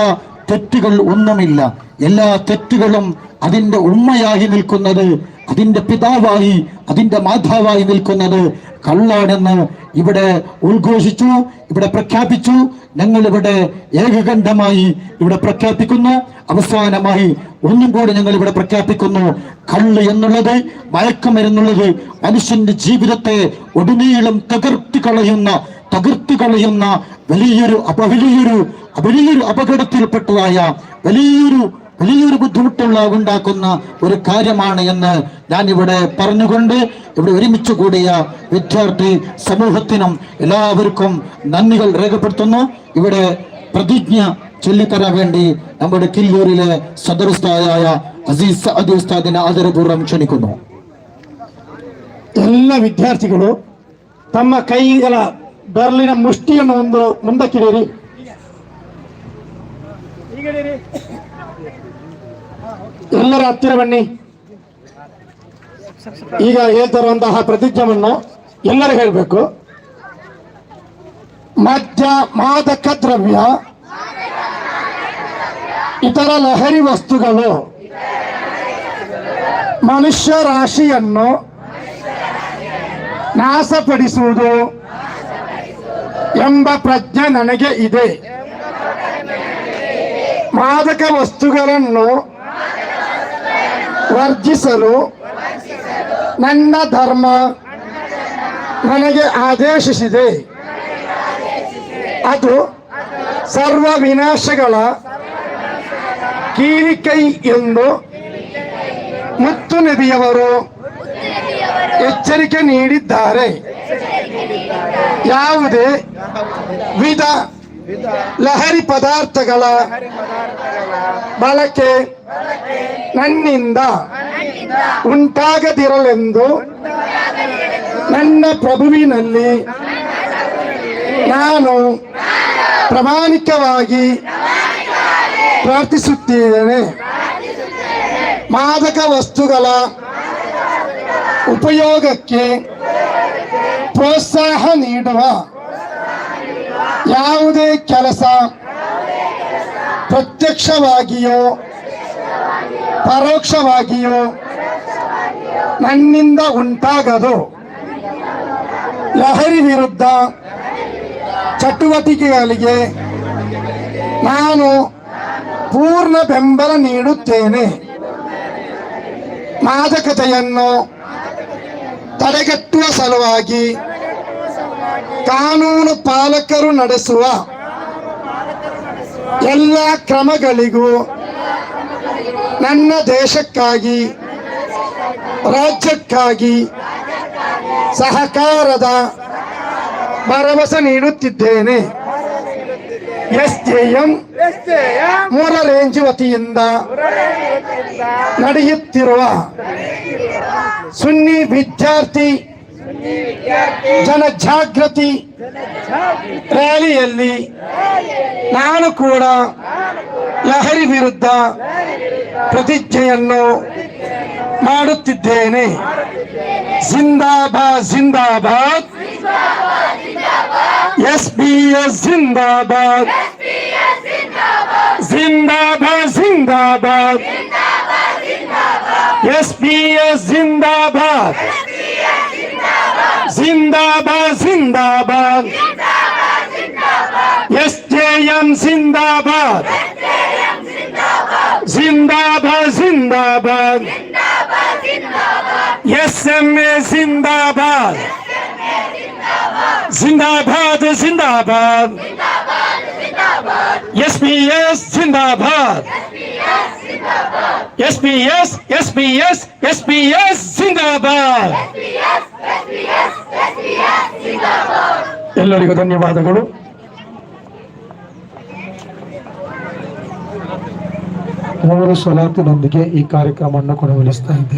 തെറ്റുകൾ ഒന്നുമില്ല. എല്ലാ തെറ്റുകളും അതിന്റെ ഉമ്മയായി നിൽക്കുന്നത് അതിന്റെ പിതാവായി അതിന്റെ മാതാവായി നിൽക്കുന്നത് കള്ളാണെന്ന് ഇവിടെ ഉദ്ഘോഷിച്ചു ഇവിടെ പ്രഖ്യാപിച്ചു. ഞങ്ങൾ ഇവിടെ ഏകകണ്ഠമായി ഇവിടെ പ്രഖ്യാപിക്കുന്നു. അവസാനമായി ഒന്നും കൂടി ഞങ്ങൾ ഇവിടെ പ്രഖ്യാപിക്കുന്നു. കള്ള് എന്നുള്ളത് മയക്കമരുന്നുള്ളത് മനുഷ്യന്റെ ജീവിതത്തെ ഒടുനീളം തകർത്തി കളയുന്ന തകർത്തി കളയുന്ന വലിയൊരു അപ വലിയൊരു വലിയൊരു അപകടത്തിൽപ്പെട്ടതായ വലിയൊരു വലിയൊരു ബുദ്ധിമുട്ടുള്ള ഉണ്ടാക്കുന്ന ഒരു കാര്യമാണ് എന്ന് ഞാൻ ഇവിടെ പറഞ്ഞുകൊണ്ട് ഇവിടെ ഒരുമിച്ച് കൂടിയ വിദ്യാർത്ഥി സമൂഹത്തിനും എല്ലാവർക്കും നന്ദികൾ രേഖപ്പെടുത്തുന്നു ഇവിടെ പ്രതിജ്ഞ ചൊല്ലിത്തരാൻ വേണ്ടി നമ്മുടെ കില്ലൂരിലെ സദർ ഉസ്താദായ അസീസ് സഅദി ഉസ്താദിനെ ആദരപൂർവ്വം ക്ഷണിക്കുന്നു ಎಲ್ಲ ವಿದ್ಯಾರ್ಥಿಗಳು ತಮ್ಮ ಕೈಗಳ ಬೆರಳಿನ ಮುಷ್ಟಿಯನ್ನು ಒಂದು ಮುಂದಕ್ಕಿಡಿರಿ. ಎಲ್ಲರ ಹತ್ತಿರ ಬನ್ನಿ. ಈಗ ಹೇಳ್ತಿರುವಂತಹ ಪ್ರತಿಜ್ಞವನ್ನು ಎಲ್ಲರೂ ಹೇಳಬೇಕು. ಮದ್ಯ, ಮಾದಕ ದ್ರವ್ಯ, ಇತರ ಲಹರಿ ವಸ್ತುಗಳು, ಮನುಷ್ಯ ರಾಶಿಯನ್ನು ನಾಶಪಡಿಸುವುದು ಎಂಬ ಪ್ರಜ್ಞೆ ನನಗೆ ಇದೆ. ಮಾದಕ ವಸ್ತುಗಳನ್ನು ವರ್ಜಿಸಲು ನನ್ನ ಧರ್ಮ ನನಗೆ ಆದೇಶಿಸಿದೆ. ಅದು ಸರ್ವ ವಿನಾಶಗಳ ಕೀರಿಕೈ ಎಂದು ಮುತ್ತು ನದಿಯವರು ಎಚ್ಚರಿಕೆ ನೀಡಿದ್ದಾರೆ. ಯಾವುದೇ ವಿಧ ಲಹರಿ ಪದಾರ್ಥಗಳ ಬಳಕೆ ನನ್ನಿಂದ ಉಂಟಾಗದಿರಲೆಂದು ನನ್ನ ಪ್ರಭುವಿನಲ್ಲಿ ನಾನು ಪ್ರಾಮಾಣಿಕವಾಗಿ ಪ್ರಾರ್ಥಿಸುತ್ತೇನೆ. ಮಾದಕ ವಸ್ತುಗಳ ಉಪಯೋಗಕ್ಕೆ ಪ್ರೋತ್ಸಾಹ ನೀಡುವ ಯಾವುದೇ ಕೆಲಸ ಪ್ರತ್ಯಕ್ಷವಾಗಿಯೋ, ಪರೋಕ್ಷವಾಗಿಯೋ ನನ್ನಿಂದ ಉಂಟಾಗದು. ಲಹರಿ ವಿರುದ್ಧ ಚಟುವಟಿಕೆಗಳಿಗೆ ನಾನು ಪೂರ್ಣ ಬೆಂಬಲ ನೀಡುತ್ತೇನೆ. ಮಾದಕತೆಯನ್ನು ತಡೆಗಟ್ಟುವ ಸಲುವಾಗಿ ಕಾನೂನು ಪಾಲಕರು ನಡೆಸುವ ಎಲ್ಲ ಕ್ರಮಗಳಿಗೂ ನನ್ನ ದೇಶಕ್ಕಾಗಿ ರಾಜ್ಯಕ್ಕಾಗಿ ಸಹಕಾರದ ಭರವಸೆ ನೀಡುತ್ತಿದ್ದೇನೆ. ಎಸ್ ಜೆ ಎಂ ಮೂರ ರೇಂಜ್ ವತಿಯಿಂದ ನಡೆಯುತ್ತಿರುವ ಸುನ್ನಿ ವಿದ್ಯಾರ್ಥಿ ಜನಜಾಗೃತಿ ರ್ಯಾಲಿಯಲ್ಲಿ ನಾನು ಕೂಡ ಲಹರಿ ವಿರುದ್ಧ ಪ್ರತಿಜ್ಞೆಯನ್ನು ಮಾಡುತ್ತಿದ್ದೇನೆ. ಜಿಂದಾಬಾದ್ ಜಿಂದಾಬಾದ್. ಎಸ್ ಬಿ ಎಸ್ ಜಿಂದಾಬಾದ್ ಜಿಂದಾಬಾದ್ ಜಿಂದಾಬಾದ್ ಎಸ್ ಬಿ ಎಸ್ ಜಿಂದಾಬಾದ್ ಜಿಂದಾಬಾದ್ ಜಿಂದಾಬಾದ್ ಎಸ್ ಜೆ ಎಂ ಜಿಂದಾಬಾದ್ ಜಿಂದಾಬಾದ್. ಎಸ್ ಪಿ ಎಸ್, ಜಿಂದಾಬಾದ್. S P S S P S S P S, ಜಿಂದಾಬಾದ್. ಎಲ್ಲರಿಗೂ ಧನ್ಯವಾದಗಳು. ಮೂರು ಸಲಾತಿನೊಂದಿಗೆ ಈ ಕಾರ್ಯಕ್ರಮವನ್ನು ಕೊನೆಗೊಳಿಸ್ತಾ ಇದ್ದೇವೆ.